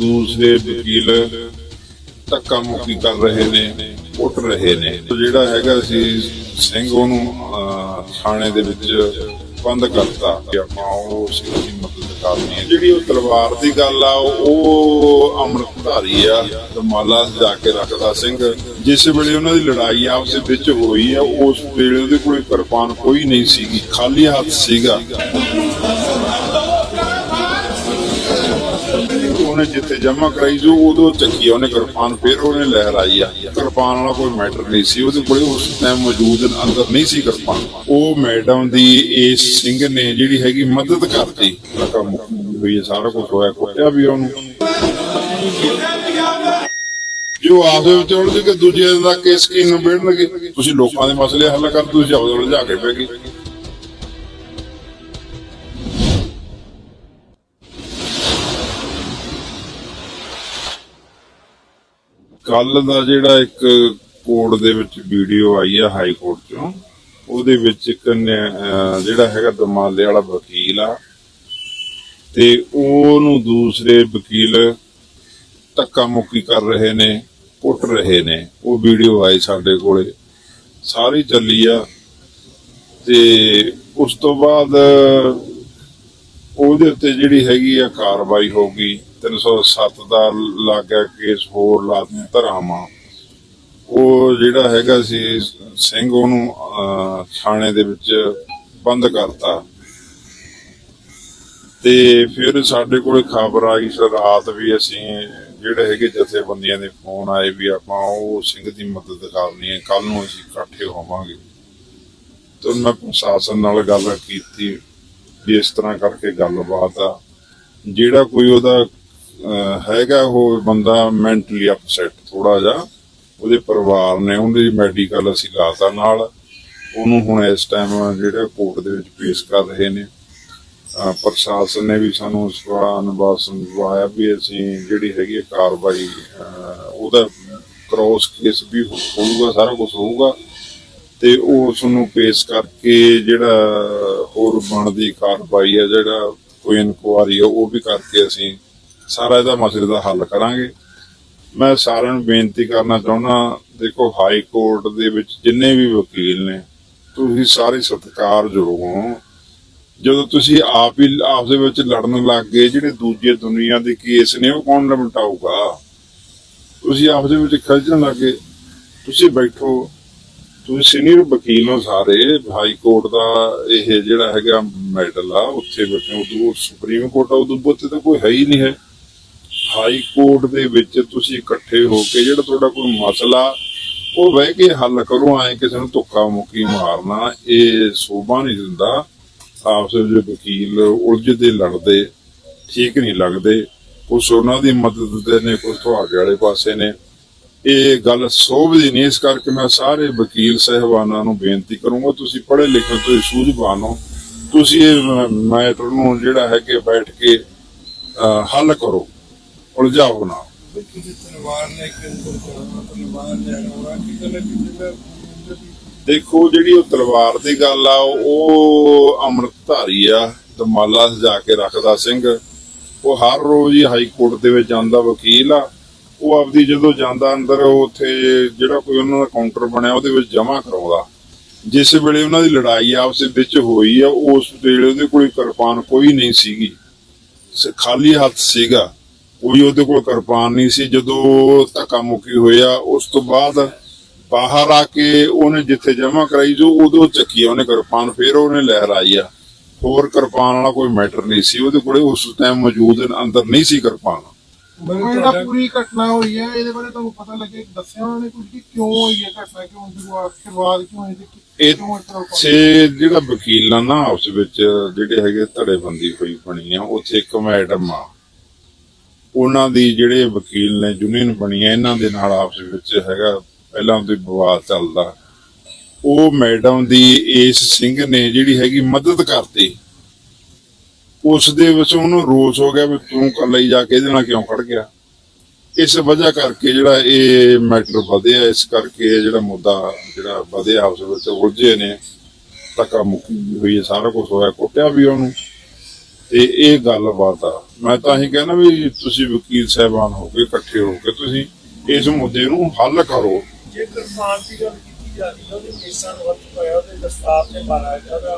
ਦੂਸਰੇ ਵਕੀਲ ਧੱਕਾ ਮੁੱਕੀ ਕਰ ਰਹੇ ਨੇ ਉੱਠ ਰਹੇ ਨੇ। ਜਿਹੜਾ ਹੈਗਾ ਸੀ, ਸਿੰਘ ਉਹਨੂੰ ਥਾਣੇ ਦੇ ਵਿੱਚ ਬੰਦ ਕਰਤਾ ਕਿ ਆਪਾਂ ਉਹ ਸਿੰਘ ਮਦਦ ਕਰਨੀ ਹੈ। ਜਿਹੜੀ ਉਹ ਤਲਵਾਰ ਦੀ ਗੱਲ ਆ, ਉਹ ਅੰਮ੍ਰਿਤਧਾਰੀ ਆ ਦਮਾਲਾ ਜਾ ਕੇ ਰੱਖਦਾ ਸਿੰਘ। ਜਿਸ ਵੇਲੇ ਉਹਨਾਂ ਦੀ ਲੜਾਈ ਆਪਸ ਵਿੱਚ ਹੋਈ ਆ, ਉਸ ਵੇਲੇ ਉਹਦੇ ਕੋਲ ਕਿਰਪਾਨ ਕੋਈ ਨਹੀਂ ਸੀਗੀ, ਖਾਲੀ ਹੱਥ ਸੀਗਾ। ਉਹਨੇ ਜਿੱਥੇ ਜਮਾ ਕਰਾਈ ਜੋ ਉਦੋਂ ਚੱਕੀ ਉਹਨੇ ਕਿਰਪਾਨ, ਫਿਰ ਉਹਨੇ ਲਹਿਰਾਈ ਆ। ਕਿਰਪਾਨ ਵਾਲਾ ਕੋਈ ਮੈਟਰ ਨਹੀਂ ਸੀ, ਉਹਦੇ ਕੋਲੇ ਉਸ ਟਾਈਮ ਮੌਜੂਦ ਅੰਦਰ ਨਹੀਂ ਸੀ ਕਿਰਪਾਨ। ਉਹ ਮੈਡਮ ਦੀ ਇਸ ਸਿੰਘ ਨੇ ਜਿਹੜੀ ਹੈਗੀ ਮਦਦ ਕਰਤੀ। ਰਕਮ ਹੋਈ ਸਾਰਾ ਕੁਝ ਹੋਇਆ, ਕੁੱਟਿਆ ਵੀ ਉਹਨੂੰ। ਜੋ ਆਪਸ ਵਿੱਚ ਉਲਝ ਕੇ ਦੂਜੇ ਦਾ ਕੇਸ ਕੀ ਨਿਬੇੜਨਗੇ? ਤੁਸੀਂ ਲੋਕਾਂ ਦੇ ਮਸਲੇ ਹੱਲ ਕਰ, ਤੁਸੀਂ ਆਪਦੇ ਉਲਝਾ ਕੇ ਬਹਿ ਕੱਲ ਦਾ ਜਿਹੜਾ ਇੱਕ ਕੋਰਟ ਦੇ ਵਿੱਚ ਵੀਡੀਓ ਆਈ ਆ ਹਾਈ ਕੋਰਟ ਚੋਂ, ਉਹਦੇ ਵਿੱਚ ਇੱਕ ਨਿਆ- ਜਿਹੜਾ ਹੈਗਾ ਦਮਾਲੇ ਵਾਲਾ ਵਕੀਲ ਆ, ਤੇ ਉਹਨੂੰ ਦੂਸਰੇ ਵਕੀਲ ਧੱਕਾ ਮੁੱਕੀ ਕਰ ਰਹੇ ਨੇ, ਕੁੱਟ ਰਹੇ ਨੇ। ਉਹ ਵੀਡੀਓ ਆਈ ਸਾਡੇ ਕੋਲੇ। ਸਾਰੀ ਚੱਲੀ ਆ। ਤੇ ਉਸ ਤੋਂ ਬਾਅਦ ਉਹਦੇ ਉੱਤੇ ਜਿਹੜੀ ਹੈਗੀ ਆ ਕਾਰਵਾਈ ਹੋ ਗਈ 307 ਦਾ ਲੱਗ ਕੇਸ, ਹੋਰ ਲਾਤੀਆਂ ਧਰਾਵਾਂ ਉਹ ਜਿਹੜਾ ਹੈਗਾ ਸੀ, ਸਿੰਘ ਉਹਨੂੰ ਥਾਣੇ ਦੇ ਵਿੱਚ ਬੰਦ ਕਰਤਾ। ਤੇ ਫਿਰ ਸਾਡੇ ਕੋਲੇ ਖਬਰ ਆਈ ਸੀ, ਰਾਤ ਵੀ ਅਸੀਂ ਜਿਹੜੇ ਹੈਗੇ ਜਥੇਬੰਦੀਆਂ ਦੇ ਫੋਨ ਆਏ ਵੀ ਆਪਾਂ ਉਹ ਸਿੰਘ ਦੀ ਮਦਦ ਕਰਨੀ ਹੈ ਕੱਲ ਨੂੰ ਅਸੀਂ ਇਕੱਠੇ ਹੋਵਾਂਗੇ। ਤੇ ਮੈਂ ਪ੍ਰਸ਼ਾਸਨ ਨਾਲ ਗੱਲ ਕੀਤੀ, ਵੀ ਇਸ ਤਰ੍ਹਾਂ ਕਰਕੇ ਗੱਲਬਾਤ ਆ। ਜਿਹੜਾ ਕੋਈ ਉਹਦਾ ਹੈਗਾ ਉਹ ਬੰਦਾ ਮੈਂਟਲੀ ਅਪਸੈਟ ਥੋੜਾ ਜਿਹਾ। ਉਹਦੇ ਪਰਿਵਾਰ ਨੇ ਉਹਦੀ ਮੈਡੀਕਲ ਅਸੀਂ ਲਾਤਾ ਨਾਲ। ਉਹਨੂੰ ਹੁਣ ਇਸ ਟਾਈਮ ਜਿਹੜਾ ਕੋਰਟ ਦੇ ਵਿੱਚ ਪੇਸ਼ ਕਰ ਰਹੇ ਨੇ। ਪ੍ਰਸ਼ਾਸਨ ਨੇ ਵੀ ਸਾਨੂੰ ਸਵਾਨ ਬਾਸਨ ਦਵਾਇਆ ਵੀ ਅਸੀਂ ਜਿਹੜੀ ਹੈਗੀ ਕਾਰਵਾਈ ਉਹਦਾ ਕ੍ਰੋਸ ਕੇਸ ਵੀ ਹੋਊਗਾ, ਸਾਰਾ ਕੁਝ ਹੋਊਗਾ। ਤੇ ਉਹ ਉਸ ਨੂੰ ਪੇਸ਼ ਕਰਕੇ ਜਿਹੜਾ ਹੋਰ ਬਣਦੀ ਕਾਰਵਾਈ ਹੈ ਜਿਹੜਾ ਕੋਈ ਇਨਕੁਆਰੀ ਹੈ ਉਹ ਵੀ ਕਰਕੇ ਅਸੀਂ ਸਾਰਾ ਇਹਦਾ ਮਸਲੇ ਦਾ ਹੱਲ ਕਰਾਂਗੇ। ਮੈਂ ਸਾਰਿਆਂ ਨੂੰ ਬੇਨਤੀ ਕਰਨਾ ਚਾਹੁੰਦਾ, ਦੇਖੋ ਹਾਈ ਕੋਰਟ ਦੇ ਵਿੱਚ ਜਿੰਨੇ ਵੀ ਵਕੀਲ ਨੇ, ਤੁਸੀਂ ਸਾਰੇ ਸਤਿਕਾਰਯੋਗ ਹੋ ਜਦੋਂ ਤੁਸੀਂ ਆਪ ਹੀ ਆਪਸ ਦੇ ਵਿੱਚ ਲੜਨ ਲੱਗ ਗਏ, ਜਿਹੜੇ ਦੂਜੇ ਦੁਨੀਆ ਦੇ ਕੇਸ ਨੇ, ਉਹ ਕੌਣ ਨਿਪਟਾਊਗਾ? ਤੁਸੀਂ ਆਪਸ ਦੇ ਵਿੱਚ ਖਲਜਣ ਲੱਗੇ ਤੁਸੀਂ ਬੈਠੋ। ਤੁਸੀਂ ਸੀਨੀਅਰ ਵਕੀਲ ਹੋ ਸਾਰੇ। ਹਾਈ ਕੋਰਟ ਦਾ ਇਹ ਜਿਹੜਾ ਹੈਗਾ ਮੈਡਲ ਆ, ਉੱਥੇ ਬੈਠੇ ਉਦੋਂ ਸੁਪਰੀਮ ਕੋਰਟ ਆ, ਉਦੋਂ ਉੱਤੇ ਤਾਂ ਕੋਈ ਹੈ ਹੀ ਨਹੀਂ ਹੈ। ਹਾਈ ਕੋਰਟ ਦੇ ਵਿੱਚ ਤੁਸੀਂ ਇਕੱਠੇ ਹੋ ਕੇ ਜਿਹੜਾ ਤੁਹਾਡਾ ਕੋਈ ਮਸਲਾ, ਉਹ ਬਹਿ ਕੇ ਹੱਲ ਕਰੋ, ਐ ਕਿਸੇ ਨੂੰ ਧੋਖਾ ਮੁੱਕੀ ਮਾਰਨਾ, ਇਹ ਸੋਭਾ ਨਹੀਂ ਦਿੰਦਾ। ਆਪਸ ਵਿੱਚ ਵਕੀਲ ਉਲਝਦੇ, ਲੜਦੇ, ਠੀਕ ਨਹੀਂ ਲੱਗਦੇ। ਕੁਛ ਉਹਨਾਂ ਦੀ ਮਦਦ ਦੇ ਨੇ, ਕੁਛ ਤੁਹਾਡੇ ਵਾਲੇ ਪਾਸੇ ਨੇ। ਇਹ ਗੱਲ ਸੋਭਦੀ ਨਹੀਂ, ਇਸ ਕਰਕੇ ਮੈਂ ਸਾਰੇ ਵਕੀਲ ਸਹਿਬਾਨਾਂ ਨੂੰ ਬੇਨਤੀ ਕਰੂੰਗਾ, ਤੁਸੀਂ ਪੜ੍ਹੇ ਲਿਖੇ, ਤੁਸੀਂ ਸੂਝਵਾਨ ਹੋ। ਤੁਸੀਂ ਇਹ ਮੈਟਰ ਨੂੰ ਜਿਹੜਾ ਹੈ ਕਿ ਬੈਠ ਕੇ ਹੱਲ ਕਰੋ। ਉਲਝਾਓ ਨਾ। ਕਿਸੇ ਤਲਵਾਰ ਲੈ ਕੇ ਅੰਦਰ ਜਾਣਾ ਤਲਵਾਰ ਲੈਣਾ ਹੋਣਾ ਕਿ ਗੱਲ ਦੇਖੋ, ਜਿਹੜੀ ਉਹ ਤਲਵਾਰ ਦੀ ਗੱਲ ਆ, ਉਹ ਅੰਮ੍ਰਿਤਧਾਰੀ ਆ, ਦਮਾਲਾ ਸਜਾ ਕੇ ਰੱਖਦਾ ਸਿੰਘ। ਉਹ ਹਰ ਰੋਜ਼ ਹੀ ਹਾਈ ਕੋਰਟ ਦੇ ਵਿੱਚ ਜਾਂਦਾ ਵਕੀਲ ਆ। ਉਹ ਆਪਦੀ ਜਦੋਂ ਜਾਂਦਾ ਅੰਦਰ, ਉਹ ਉੱਥੇ ਜਿਹੜਾ ਕੋਈ ਉਹਨਾਂ ਦਾ ਕਾਊਂਟਰ ਬਣਿਆ, ਉਹਦੇ ਵਿੱਚ ਜਮ੍ਹਾਂ ਕਰਾਉਂਦਾ। ਜਿਸ ਵੇਲੇ ਉਹਨਾਂ ਦੀ ਲੜਾਈ ਆਪਸ ਵਿੱਚ ਹੋਈ ਆ, ਉਸ ਵੇਲੇ ਉਹਦੇ ਕੋਲ ਕਿਰਪਾਨ ਕੋਈ ਨਹੀਂ ਸੀਗੀ। ਖਾਲੀ ਹੱਥ ਸੀਗਾ। ਕੋਈ ਉਹਦੇ ਕੋਲ ਕਿਰਪਾਨ ਨਹੀਂ ਸੀ। ਜਦੋਂ ਧੱਕਾ ਮੁੱਕੀ ਹੋਇਆ ਉਸ ਤੋਂ ਬਾਅਦ ਬਾਹਰ ਆ ਕੇ ਉਹਨੇ ਜਿੱਥੇ ਜਮ੍ਹਾਂ ਕਰਾਈ ਜੋ ਉਦੋਂ ਚੱਕੀ ਉਹਨੇ ਕਿਰਪਾਨ ਫਿਰ ਉਹਨੇ ਲਹਿਰਾਈ ਆ। ਹੋਰ ਕਿਰਪਾਨ ਵਾਲਾ ਕੋਈ ਮੈਟਰ ਨਹੀਂ ਸੀ। ਉਹਦੇ ਕੋਲੇ ਉਸ ਟਾਈਮ ਮੌਜੂਦ ਅੰਦਰ ਨਹੀਂ ਸੀ ਕਿਰਪਾਨ। ਮੈਨੂੰ ਜਿਹੜਾ ਪੂਰੀ ਘਟਨਾ ਹੋਈ ਹੈ ਇਹਦੇ ਬਾਰੇ ਤੁਹਾਨੂੰ ਪਤਾ ਲੱਗੇ ਦੱਸਿਆ ਉਹਨਾਂ ਨੇ ਕੁਝ ਕਿ ਕਿਉਂ ਹੋਈ ਹੈ ਘਟਨਾ? ਕਿਉਂ ਸ਼ੁਰੂਆਤ ਕਿਉਂ ਹੋਈ ਇਹ? ਛੇ ਜਿਹੜਾ ਵਕੀਲਾਂ ਨਾ ਆਪਸ ਵਿੱਚ ਜਿਹੜੇ ਹੈਗੇ ਧੜੇਬੰਦੀ ਹੋਈ ਬਣੀ ਆ ਉੱਥੇ ਇੱਕ ਮੈਡਮ ਆ। ਉਹਨਾਂ ਦੀ ਜਿਹੜੇ ਵਕੀਲ ਨੇ, ਯੂਨੀਅਨ ਬਣੀ ਆ ਇਹਨਾਂ ਦੇ ਨਾਲ ਆਪਸ ਵਿੱਚ ਹੈਗਾ, ਪਹਿਲਾਂ ਉਹਦੇ ਵਿਵਾਦ ਚੱਲਦਾ। ਉਹ ਮੈਡਮ ਦੀ ਇਸ ਸਿੰਘ ਨੇ ਜਿਹੜੀ ਹੈਗੀ ਮਦਦ ਕਰਤੀ। ਉਸ ਦੇ ਵਿੱਚ ਉਹਨੂੰ ਰੋਸ ਹੋ ਗਿਆ ਵੀ ਤੂੰ ਇਕੱਲਾ ਹੀ ਜਾ ਕੇ ਇਹਦੇ ਨਾਲ ਕਿਉਂ ਖੜ ਗਿਆ? ਇਸ ਵਜ੍ਹਾ ਕਰਕੇ ਜਿਹੜਾ ਇਹ ਮੈਟਰ ਵਧਿਆ, ਇਸ ਕਰਕੇ ਇਹ ਜਿਹੜਾ ਮੁੱਦਾ ਜਿਹੜਾ ਵਧਿਆ ਉਸ ਵਿੱਚ ਉਲਝੇ ਨੇ, ਧੱਕਾ ਮੁੱਕੀ ਹੋਈ ਹੈ, ਸਾਰਾ ਕੁਝ ਹੋਇਆ, ਕੁੱਟਿਆ ਵੀ ਉਹਨੂੰ। ਤੇ ਇਹ ਗੱਲਬਾਤ ਆ। ਮੈਂ ਤਾਂ ਹੀ ਕਹਿੰਦਾ ਵੀ ਤੁਸੀਂ ਵਕੀਲ ਸਾਹਿਬਾਨ ਹੋ ਕੇ ਇਕੱਠੇ ਹੋ ਕੇ ਤੁਸੀਂ ਇਸ ਮੁੱਦੇ ਨੂੰ ਹੱਲ ਕਰੋ। ਜੇ ਕਿਸਾਨ ਦੀ ਗੱਲ ਕੀਤੀ ਜਾ ਰਹੀ ਹੈ ਉਹਦੇ ਕੇਸਾਂ ਨੂੰ ਵਕਤ ਪਾਇਆ ਉਹਦੇ ਦਸਤਾਰ ਤੇ ਮਾਰਿਆ ਗਿਆ ਉਹਦਾ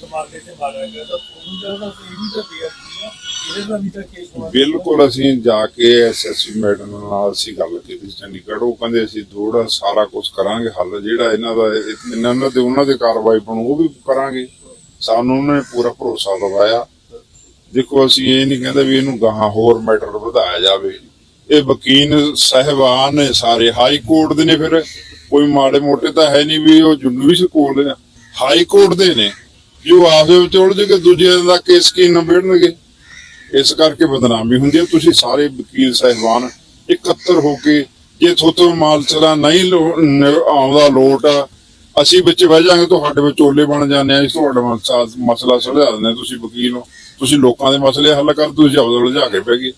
ਦਿਮਾਗੇ ਤੇ ਮਾਰਿਆ ਗਿਆ ਤਾਂ ਉਹਨੂੰ ਤਾਂ ਉਹਦਾ ਇਹ ਵੀ ਤਾਂ ਪਿਆ ਸੀ ਨਾ ਇਹਦੇ ਦਾ ਵੀ ਤਾਂ ਕੇਸ ਹੋਣਾ ਬਿਲਕੁਲ ਅਸੀਂ ਜਾ ਕੇ ਐਸਐਸਪੀ ਮੈਡਮ ਨਾਲ ਅਸੀਂ ਗੱਲ ਕੀਤੀ ਚੰਡੀਗੜ੍ਹ। ਉਹ ਕਹਿੰਦੇ ਅਸੀਂ ਥੋੜਾ ਸਾਰਾ ਕੁਝ ਕਰਾਂਗੇ ਹੱਲ ਜਿਹੜਾ ਇਹਨਾਂ ਦਾ ਇਹ- ਇਹਨਾਂ ਦੇ ਉਹਨਾਂ ਦੇ ਕਾਰਵਾਈ ਬਣੂ ਉਹ ਵੀ ਕਰਾਂਗੇ। ਸਾਨੂੰ ਉਹਨਾਂ ਪੂਰਾ ਭਰੋਸਾ ਦਿਵਾਇਆ। ਦੇਖੋ ਅਸੀਂ ਇਹ ਨਹੀਂ ਕਹਿੰਦੇ ਵੀ ਇਹਨੂੰ ਗਾਹਾਂ ਹੋਰ ਮੈਟਰ ਵਧਾਇਆ ਜਾਵੇ। ਇਹ ਵਕੀਲ, ਸਹਿਬਾਨ ਨੇ ਸਾਰੇ, ਹਾਈ ਕੋਰਟ ਦੇ ਨੇ ਫਿਰ। ਕੋਈ ਮਾੜੇ ਮੋਟੇ ਤਾਂ ਹੈ ਨਹੀਂ ਵੀ ਉਹ ਜੁੰਡੂ ਸਕੂਲ ਦੇ ਨੇ। ਹਾਈ ਕੋਰਟ ਦੇ ਨੇ। ਜੋ ਆਪਦੇ ਵਿੱਚ ਉਲਝ ਕੇ ਦੂਜੇ ਦਾ ਕੇਸ ਕੀ ਨਿਬੇੜਨਗੇ? ਇਸ ਕਰਕੇ ਬਦਨਾਮੀ ਹੁੰਦੀ ਹੈ। ਤੁਸੀਂ ਸਾਰੇ ਵਕੀਲ, ਸਹਿਬਾਨ ਇਕੱਤਰ ਹੋ ਕੇ ਜੇ ਥੋਤੋਂ ਮਾਲ ਚਲਾ ਨਹੀਂ ਲੋ- ਨ- ਆਉਂਦਾ ਲੋਟ, ਅਸੀਂ ਵਿੱਚ ਬਹਿ ਜਾਾਂਗੇ, ਤੁਹਾਡੇ ਵਿਚੋਲੇ ਬਣ ਜਾਂਦੇ ਆ ਇਸ ਤੁਹਾਡਾ ਮਸਲਾ ਸੁਲਝਾ ਦਿੰਦੇ ਤੁਸੀਂ ਵਕੀਲ ਹੋ। ਤੁਸੀਂ ਲੋਕਾਂ ਦੇ ਮਸਲੇ ਹੱਲ ਕਰ ਤੁਸੀਂ ਆਪਦੇ ਉਲਝਾ ਕੇ ਬਹਿ ਗਏ।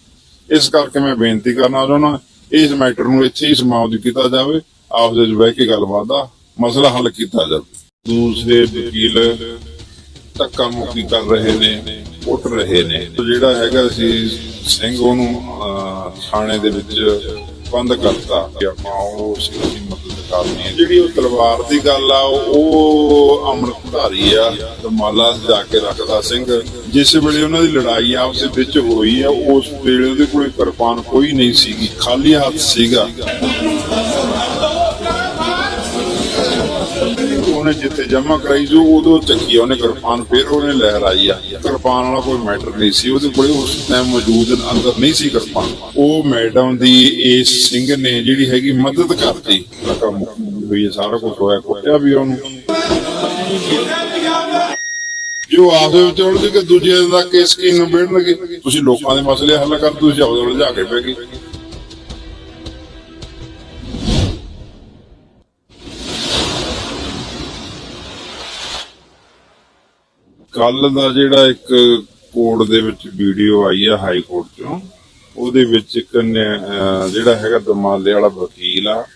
ਇਸ ਕਰਕੇ ਮੈਂ ਬੇਨਤੀ ਕਰਨਾ ਚਾਹੁੰਦਾ, ਇਸ ਮੈਟਰ ਨੂੰ ਇੱਥੇ ਹੀ ਸਮਾਪਤ ਕੀਤਾ ਜਾਵੇ, ਆਪਦੇ ਵਿੱਚ ਬਹਿ ਕੇ ਗੱਲਬਾਤ ਦਾ ਮਸਲਾ ਹੱਲ ਕੀਤਾ ਜਾਵੇ। ਦੂਸਰੇ ਵਕੀਲ ਧੱਕਾ ਮੁੱਕੀ ਕਰ ਰਹੇ ਨੇ ਉੱਠ ਰਹੇ ਨੇ। ਜਿਹੜਾ ਹੈਗਾ ਸੀ ਸਿੰਘ ਉਹਨੂੰ ਥਾਣੇ ਦੇ ਵਿੱਚ ਬੰਦ ਕਰਤਾ। ਕਿ ਆਪਾਂ ਉਹ ਸਿੰਘ ਦੀ ਮਦਦ ਕਰਨੀ ਹੈ। ਜਿਹੜੀ ਉਹ ਤਲਵਾਰ ਦੀ ਗੱਲ ਆ, ਉਹ ਅੰਮ੍ਰਿਤਧਾਰੀ ਆ ਮਾਲਾ ਜਾ ਕੇ ਰੱਖਦਾ ਸਿੰਘ। ਜਿਸ ਵੇਲੇ ਉਹਨਾਂ ਦੀ ਲੜਾਈ ਆਪਸ ਵਿੱਚ ਹੋਈ ਆ, ਉਸ ਵੇਲੇ ਉਹਦੇ ਕੋਲ ਕਿਰਪਾਨ ਕੋਈ ਨਹੀਂ ਸੀਗੀ। ਖਾਲੀ ਹੱਥ ਸੀਗਾ। ਉਹਨੇ ਜਿੱਥੇ ਜਮਾ ਕਰਾਈ ਜੋ ਉਦੋਂ ਚੱਕੀ ਉਹਨੇ ਕਿਰਪਾਨ, ਫੇਰ ਉਹਨੇ ਲਹਿਰਾਈ ਆ। ਕਿਰਪਾਨ ਵਾਲਾ ਕੋਈ ਮੈਟਰ ਨਹੀਂ ਸੀ, ਉਹਦੇ ਕੋਲੇ ਉਸ ਟਾਈਮ ਮੌਜੂਦ ਅੰਦਰ ਨਹੀਂ ਸੀ ਕਿਰਪਾਨ। ਉਹ ਮੈਡਮ ਦੀ ਇਸ ਸਿੰਘ ਨੇ ਜਿਹੜੀ ਹੈਗੀ ਮਦਦ ਕਰਤੀ। ਰਕਮ ਵੀ ਸਾਰਾ ਕੁਝ ਹੋਇਆ, ਕੁੱਟਿਆ ਵੀ ਉਹਨੂੰ। ਜੋ ਆਪਦੇ ਵਿੱਚ ਉਲਝ ਕੇ ਦੂਜੇ ਦਾ ਕੇਸ ਕੀ ਨਿਬੇੜਨਗੇ ਤੁਸੀਂ ਲੋਕਾਂ ਦੇ ਮਸਲੇ ਹੱਲ ਕਰ, ਤੁਸੀਂ ਆਪਦੇ ਉਲਝਾ ਕੇ ਪੈ ਗਏ। ਕੱਲ ਦਾ ਜਿਹੜਾ ਇੱਕ ਕੋਰਟ ਦੇ ਵਿੱਚ ਵੀਡੀਓ ਆਈ ਆ ਹਾਈ ਕੋਰਟ ਚੋਂ, ਉਹਦੇ ਵਿੱਚ ਇੱਕ ਨਿਆ- ਜਿਹੜਾ ਹੈਗਾ ਦਮਾਲੇ ਵਾਲਾ ਵਕੀਲ ਆ,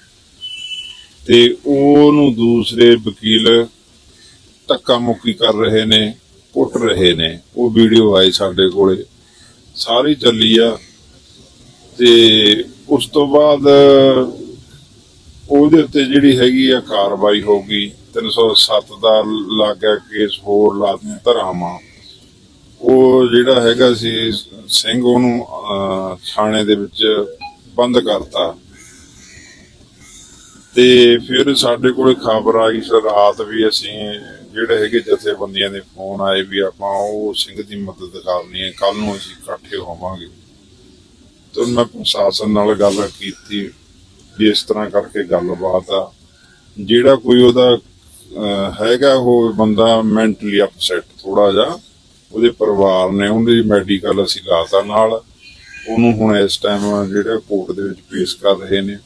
ਤੇ ਉਹਨੂੰ ਦੂਸਰੇ ਵਕੀਲ ਧੱਕਾ ਮੁੱਕੀ ਕਰ ਰਹੇ ਨੇ, ਕੁੱਟ ਰਹੇ ਨੇ। ਉਹ ਵੀਡੀਓ ਆਈ ਸਾਡੇ ਕੋਲੇ। ਸਾਰੀ ਚੱਲੀ ਆ। ਤੇ ਉਸ ਤੋਂ ਬਾਅਦ ਉਹਦੇ ਉੱਤੇ ਜਿਹੜੀ ਹੈਗੀ ਆ ਕਾਰਵਾਈ ਹੋ ਗਈ। 307 ਦਾ ਲੱਗਿਆ ਕੇਸ ਹੋਰ ਲਾਦੀਆਂ ਧਰਾਵਾਂ ਉਹ ਜਿਹੜਾ ਹੈਗਾ ਸੀ, ਸਿੰਘ ਉਹਨੂੰ ਥਾਣੇ ਦੇ ਵਿੱਚ ਬੰਦ ਕਰਤਾ। ਤੇ ਫਿਰ ਸਾਡੇ ਕੋਲੇ ਖਬਰ ਆਈ ਸਰ ਰਾਤ ਵੀ ਅਸੀਂ ਜਿਹੜੇ ਹੈਗੇ ਜਥੇਬੰਦੀਆਂ ਦੇ ਫੋਨ ਆਏ ਵੀ ਆਪਾਂ ਉਹ ਸਿੰਘ ਦੀ ਮਦਦ ਕਰਨੀ ਹੈ ਕੱਲ ਨੂੰ ਅਸੀਂ ਇਕੱਠੇ ਹੋਵਾਂਗੇ। ਤੇ ਮੈਂ ਪ੍ਰਸ਼ਾਸਨ ਨਾਲ ਗੱਲ ਕੀਤੀ, ਵੀ ਇਸ ਤਰ੍ਹਾਂ ਕਰਕੇ ਗੱਲਬਾਤ ਆ। ਜਿਹੜਾ ਕੋਈ ਉਹਦਾ ਹੈਗਾ ਉਹ ਬੰਦਾ ਮੈਂਟਲੀ ਅਪਸੈਟ ਥੋੜਾ ਜਿਹਾ। ਉਹਦੇ ਪਰਿਵਾਰ ਨੇ, ਉਹਦੇ ਮੈਡੀਕਲ ਅਸੀਂ ਲਾਤਾ ਨਾਲ। ਉਹਨੂੰ ਹੁਣ ਇਸ ਟਾਈਮ ਜਿਹੜਾ ਕੋਰਟ ਦੇ ਵਿੱਚ ਪੇਸ਼ ਕਰ ਰਹੇ ਨੇ।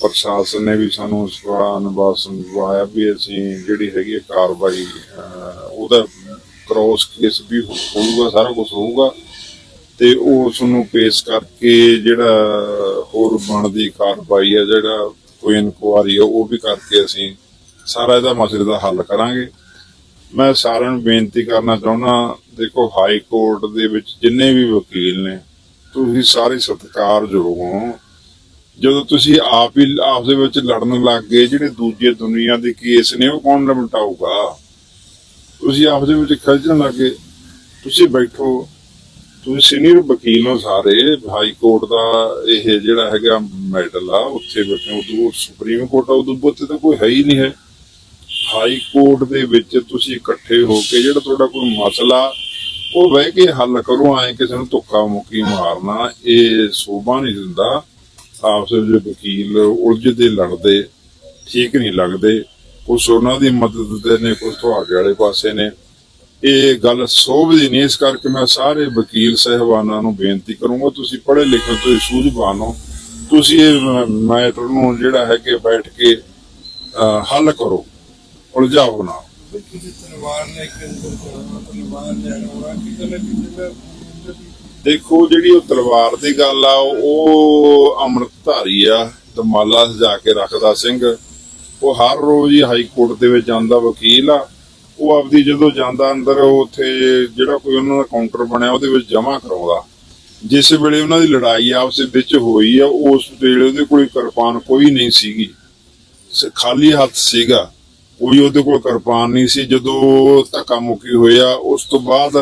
ਪ੍ਰਸ਼ਾਸਨ ਨੇ ਵੀ ਸਾਨੂੰ ਸਵਾਨ ਬਾਸਨ ਦਵਾਇਆ ਵੀ ਅਸੀਂ ਜਿਹੜੀ ਹੈਗੀ ਕਾਰਵਾਈ ਉਹਦਾ ਕ੍ਰੋਸ ਕੇਸ ਵੀ ਹੋਊਗਾ, ਸਾਰਾ ਕੁਝ ਹੋਊਗਾ। ਤੇ ਉਸ ਨੂੰ ਪੇਸ਼ ਕਰਕੇ ਜਿਹੜਾ ਹੋਰ ਬਣਦੀ ਕਾਰਵਾਈ ਹੈ ਜਿਹੜਾ ਕੋਈ ਇਨਕੁਆਰੀ ਹੈ ਉਹ ਵੀ ਕਰਕੇ ਅਸੀਂ ਸਾਰਾ ਇਹਦਾ ਮਸਲੇ ਦਾ ਹੱਲ ਕਰਾਂਗੇ। ਮੈਂ ਸਾਰਿਆਂ ਨੂੰ ਬੇਨਤੀ ਕਰਨਾ ਚਾਹੁੰਦਾ, ਦੇਖੋ ਹਾਈ ਕੋਰਟ ਦੇ ਵਿੱਚ ਜਿੰਨੇ ਵੀ ਵਕੀਲ ਨੇ, ਤੁਸੀਂ ਸਾਰੇ ਸਤਿਕਾਰਯੋਗ ਹੋ। ਜਦੋਂ ਤੁਸੀਂ ਆਪ ਹੀ ਆਪਸ ਦੇ ਵਿੱਚ ਲੜਨ ਲੱਗ ਗਏ, ਜਿਹੜੇ ਦੂਜੇ ਦੁਨੀਆ ਦੇ ਕੇਸ ਨੇ, ਉਹ ਕੌਣ ਨਿਪਟਾਊਗਾ? ਤੁਸੀਂ ਆਪਸ ਦੇ ਵਿੱਚ ਖਲਜਣ ਲੱਗੇ ਤੁਸੀਂ ਬੈਠੋ। ਤੁਸੀਂ ਸੀਨੀਅਰ ਵਕੀਲ ਹੋ ਸਾਰੇ। ਹਾਈ ਕੋਰਟ ਦਾ ਇਹ ਜਿਹੜਾ ਹੈਗਾ ਮੈਡਲ ਆ, ਉੱਥੇ ਬੈਠੇ ਉਦੋਂ ਸੁਪਰੀਮ ਕੋਰਟ ਆ, ਉਦੋਂ ਉੱਤੇ ਤਾਂ ਕੋਈ ਹੈ ਹੀ ਨਹੀਂ ਹੈ। ਹਾਈ ਕੋਰਟ ਦੇ ਵਿੱਚ ਤੁਸੀਂ ਇਕੱਠੇ ਹੋ ਕੇ ਜਿਹੜਾ ਤੁਹਾਡਾ ਕੋਈ ਮਸਲਾ, ਉਹ ਬਹਿ ਕੇ ਹੱਲ ਕਰੋ, ਐ ਕਿਸੇ ਨੂੰ ਧੋਖਾ ਮੁੱਕੀ ਮਾਰਨਾ, ਇਹ ਸੋਭਾ ਨਹੀਂ ਦਿੰਦਾ। ਆਪਸ ਵਿੱਚ ਵਕੀਲ ਉਲਝਦੇ ਲੜਦੇ, ਠੀਕ ਨਹੀਂ ਲੱਗਦੇ। ਕੁਛ ਉਹਨਾਂ ਦੀ ਮਦਦ ਦੇ ਨੇ, ਕੁਛ ਤੁਹਾਡੇ ਵਾਲੇ ਪਾਸੇ ਨੇ। ਇਹ ਗੱਲ ਸੋਭਦੀ ਨਹੀਂ, ਇਸ ਕਰਕੇ ਮੈਂ ਸਾਰੇ ਵਕੀਲ ਸਹਿਬਾਨਾਂ ਨੂੰ ਬੇਨਤੀ ਕਰੂੰਗਾ, ਤੁਸੀਂ ਪੜ੍ਹੇ ਲਿਖੇ ਤੋਂ ਸੂਝਵਾਨ ਹੋ। ਤੁਸੀਂ ਇਹ ਮੈਟਰ ਨੂੰ ਜਿਹੜਾ ਹੈ ਕਿ ਬੈਠ ਕੇ ਹੱਲ ਕਰੋ। ਉਲਝਾਓ ਨਾ। ਦੇਖੋ ਜਿਹੜੀ ਉਹ ਤਲਵਾਰ ਦੀ ਗੱਲ ਆ, ਉਹ ਅੰਮ੍ਰਿਤਧਾਰੀ ਆ, ਦਮਾਲਾ ਸਜਾ ਕੇ ਰੱਖਦਾ ਸਿੰਘ। ਉਹ ਹਰ ਰੋਜ਼ ਹੀ ਹਾਈ ਕੋਰਟ ਦੇ ਵਿੱਚ ਜਾਂਦਾ ਵਕੀਲ ਆ। ਉਹ ਆਪਦੀ ਜਦੋਂ ਜਾਂਦਾ ਅੰਦਰ, ਉਹ ਉੱਥੇ ਜਿਹੜਾ ਕੋਈ ਉਹਨਾਂ ਦਾ ਕਾਊਂਟਰ ਬਣਿਆ, ਉਹਦੇ ਵਿੱਚ ਜਮ੍ਹਾਂ ਕਰਾਉਂਦਾ। ਜਿਸ ਵੇਲੇ ਉਹਨਾਂ ਦੀ ਲੜਾਈ ਆਪਸ ਵਿੱਚ ਹੋਈ ਆ, ਉਸ ਵੇਲੇ ਉਹਦੇ ਕੋਲ ਕਿਰਪਾਨ ਕੋਈ ਨਹੀਂ ਸੀਗੀ। ਖਾਲੀ ਹੱਥ ਸੀਗਾ। ਕੋਈ ਉਹਦੇ ਕੋਲ ਕਿਰਪਾਨ ਨਹੀਂ ਸੀ। ਜਦੋਂ ਧੱਕਾ ਮੁੱਕੀ ਹੋਇਆ ਉਸ ਤੋਂ ਬਾਅਦ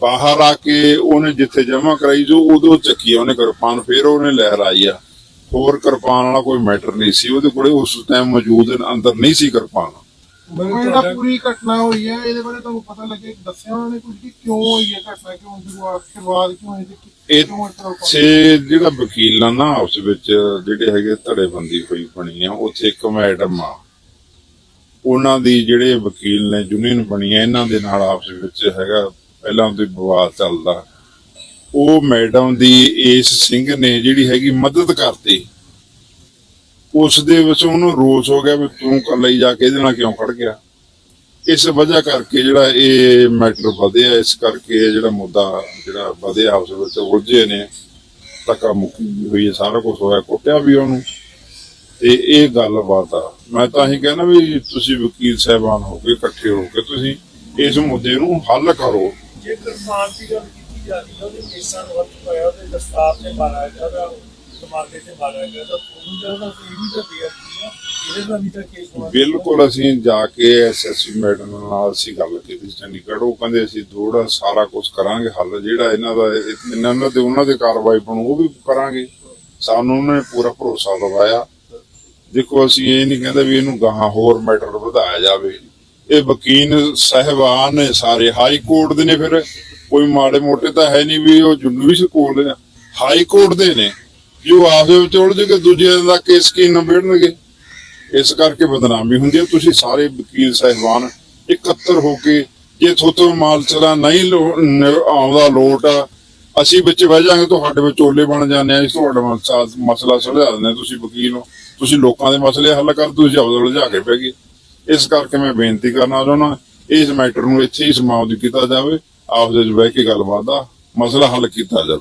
ਬਾਹਰ ਆ ਕੇ ਉਹਨੇ ਜਿੱਥੇ ਜਮ੍ਹਾਂ ਕਰਾਈ ਜੋ ਉਦੋਂ ਚੱਕੀ ਆ। ਉਹਨੇ ਕਿਰਪਾਨ ਫੇਰ ਉਹਨੇ ਲਹਿਰਾਈ ਆ। ਹੋਰ ਕਿਰਪਾਨ ਵਾਲਾ ਕੋਈ ਮੈਟਰ ਨਹੀਂ ਸੀ। ਉਹਦੇ ਕੋਲੇ ਉਸ ਟਾਈਮ ਮੌਜੂਦ ਅੰਦਰ ਨਹੀਂ ਸੀ ਕਿਰਪਾਨ। ਜਿਹੜਾ ਪੂਰੀ ਘਟਨਾ ਹੋਈ ਹੈ ਇਹਦੇ ਬਾਰੇ ਤੁਹਾਨੂੰ ਪਤਾ ਲੱਗੇ। ਦੱਸਿਆ ਉਹਨਾਂ ਨੇ ਕੁਝ ਕਿ ਕਿਉਂ ਹੋਈ ਹੈ ਘਟਨਾ? ਕਿਉਂ ਸ਼ੁਰੂਆਤ ਕਿਉਂ ਹੋਈ ਇਹ ਜਿਹੜਾ ਵਕੀਲ ਨਾ ਆਪਸ ਵਿੱਚ ਜਿਹੜੇ ਹੈਗੇ ਧੜੇਬੰਦੀ ਹੋਈ ਬਣੀ ਆ ਉੱਥੇ ਇੱਕ ਮੈਡਮ ਆ। ਉਹਨਾਂ ਦੀ ਜਿਹੜੇ ਵਕੀਲ ਨੇ, ਯੂਨੀਅਨ ਬਣੀ ਆ ਇਹਨਾਂ ਦੇ ਨਾਲ ਆਪਸ ਵਿੱਚ ਹੈਗਾ, ਪਹਿਲਾਂ ਤੋਂ ਵਿਵਾਦ ਚੱਲਦਾ। ਉਹ ਮੈਡਮ ਦੀ ਇਸ ਸਿੰਘ ਨੇ ਜਿਹੜੀ ਹੈਗੀ ਮਦਦ ਕਰਤੀ। ਉਸ ਦੇ ਵਿੱਚ ਉਹਨੂੰ ਰੋਸ ਹੋ ਗਿਆ ਵੀ ਤੂੰ ਕੱਲਾ ਹੀ ਜਾ ਕੇ ਇਹਦੇ ਨਾਲ ਕਿਉਂ ਖੜ ਗਿਆ? ਇਸ ਵਜ੍ਹਾ ਕਰਕੇ ਜਿਹੜਾ ਇਹ ਮੈਟਰ ਵਧਿਆ, ਇਸ ਕਰਕੇ ਇਹ ਜਿਹੜਾ ਮੁੱਦਾ ਜਿਹੜਾ ਵਧਿਆ, ਉਸ ਵਿੱਚ ਉਲਝੇ ਨੇ, ਧੱਕਾ ਮੁੱਕੀ ਵੀ ਹੋਈ ਹੈ, ਸਾਰਾ ਕੁਝ ਹੋਇਆ, ਕੁੱਟਿਆ ਵੀ ਉਹਨੂੰ। ਤੇ ਇਹ ਗੱਲਬਾਤ ਆ। ਮੈਂ ਤਾਂ ਹੀ ਕਹਿੰਦਾ ਵੀ ਤੁਸੀਂ ਵਕੀਲ ਸਾਹਿਬਾਨ ਹੋ ਕੇ ਇਕੱਠੇ ਹੋ ਕੇ ਤੁਸੀਂ ਇਸ ਮੁੱਦੇ ਨੂੰ ਹੱਲ ਕਰੋ। ਜੇ ਦੀ ਗੱਲ ਕੀਤੀ ਜਾ ਰਹੀ ਹੈ ਉਹਦੇ ਕੇਸਾਂ ਨੂੰ ਹੱਥ ਪਾਇਆ ਉਹਦੇ ਦਸਤਾਰ ਤੇ ਮਾਰਿਆ ਉਹਦਾ ਦਿਮਾਗੇ ਤੇ ਮਾਰਿਆ ਤਾਂ ਤੁਹਾਨੂੰ ਜਿਹੜਾ ਇਹ ਵੀ ਤਾਂ ਪਿਆ। ਬਿਲਕੁਲ ਅਸੀਂ ਜਾ ਕੇ ਐਸਐਸਪੀ ਮੈਡਮ ਨਾਲ ਅਸੀਂ ਗੱਲ ਕੀਤੀ ਚੰਡੀਗੜ੍ਹ। ਉਹ ਕਹਿੰਦੇ ਅਸੀਂ ਥੋੜਾ ਸਾਰਾ ਕੁਝ ਕਰਾਂਗੇ ਹੱਲ ਜਿਹੜਾ ਇਹਨਾਂ ਦਾ ਇਹ- ਇਹਨਾਂ ਦੇ ਉਹਨਾਂ ਦੇ ਕਾਰਵਾਈ ਬਣੂ ਉਹ ਵੀ ਕਰਾਂਗੇ। ਸਾਨੂੰ ਉਹਨਾਂ ਪੂਰਾ ਭਰੋਸਾ ਦਿਵਾਇਆ। ਦੇਖੋ ਅਸੀਂ ਇਹ ਨਹੀਂ ਕਹਿੰਦੇ ਵੀ ਇਹਨੂੰ ਗਾਹਾਂ ਹੋਰ ਮੈਟਰ ਵਧਾਇਆ ਜਾਵੇ। ਇਹ ਵਕੀਲ ਸਹਿਬਾਨ ਨੇ ਸਾਰੇ ਹਾਈ ਕੋਰਟ ਦੇ ਨੇ ਫਿਰ। ਕੋਈ ਮਾੜੇ ਮੋਟੇ ਤਾਂ ਹੈ ਨਹੀਂ ਵੀ ਉਹ ਜੁੰਨੂ ਸਕੂਲ ਦੇ ਹਾਈ ਕੋਰਟ ਦੇ ਨੇ। ਜੋ ਆਪਸ ਵਿੱਚ ਉਲਝ ਕੇ ਦੂਜੇ ਦਾ ਕੇਸ ਕੀ ਨਿਬੇੜਨਗੇ? ਇਸ ਕਰਕੇ ਬਦਨਾਮੀ ਹੁੰਦੀ ਹੈ। ਤੁਸੀਂ ਸਾਰੇ ਵਕੀਲ ਸਹਿਬਾਨ ਇਕੱਤਰ ਹੋ ਕੇ ਜੇ ਥੋਤੋਂ ਮਾਲ ਚਲਾ ਨਹੀਂ ਲੋ- ਨ- ਆਉਂਦਾ ਲੋਟ, ਅਸੀਂ ਵਿੱਚ ਬਹਿ ਜਾਾਂਗੇ, ਤੁਹਾਡੇ ਵਿੱਚ ਓਲੇ ਬਣ ਜਾਂਦੇ ਆ ਇਸ ਤੁਹਾਡਾ ਮਸਲਾ ਮਸਲਾ ਸੁਲਝਾ ਦਿੰਦੇ ਤੁਸੀਂ ਵਕੀਲ ਹੋ। ਤੁਸੀਂ ਲੋਕਾਂ ਦੇ ਮਸਲੇ ਹੱਲ ਕਰ ਤੁਸੀਂ ਆਪਦੇ ਉਲਝਾ ਕੇ ਬਹਿ ਗਏ। ਇਸ ਕਰਕੇ ਮੈਂ ਬੇਨਤੀ ਕਰਨਾ ਚਾਹੁੰਦਾ, ਇਸ ਮੈਟਰ ਨੂੰ ਇੱਥੇ ਹੀ ਸਮਾਪਤ ਕੀਤਾ ਜਾਵੇ ਆਪਸ ਵਿੱਚ ਬਹਿ ਕੇ ਗੱਲਬਾਤ ਦਾ ਮਸਲਾ ਹੱਲ ਕੀਤਾ ਜਾਵੇ।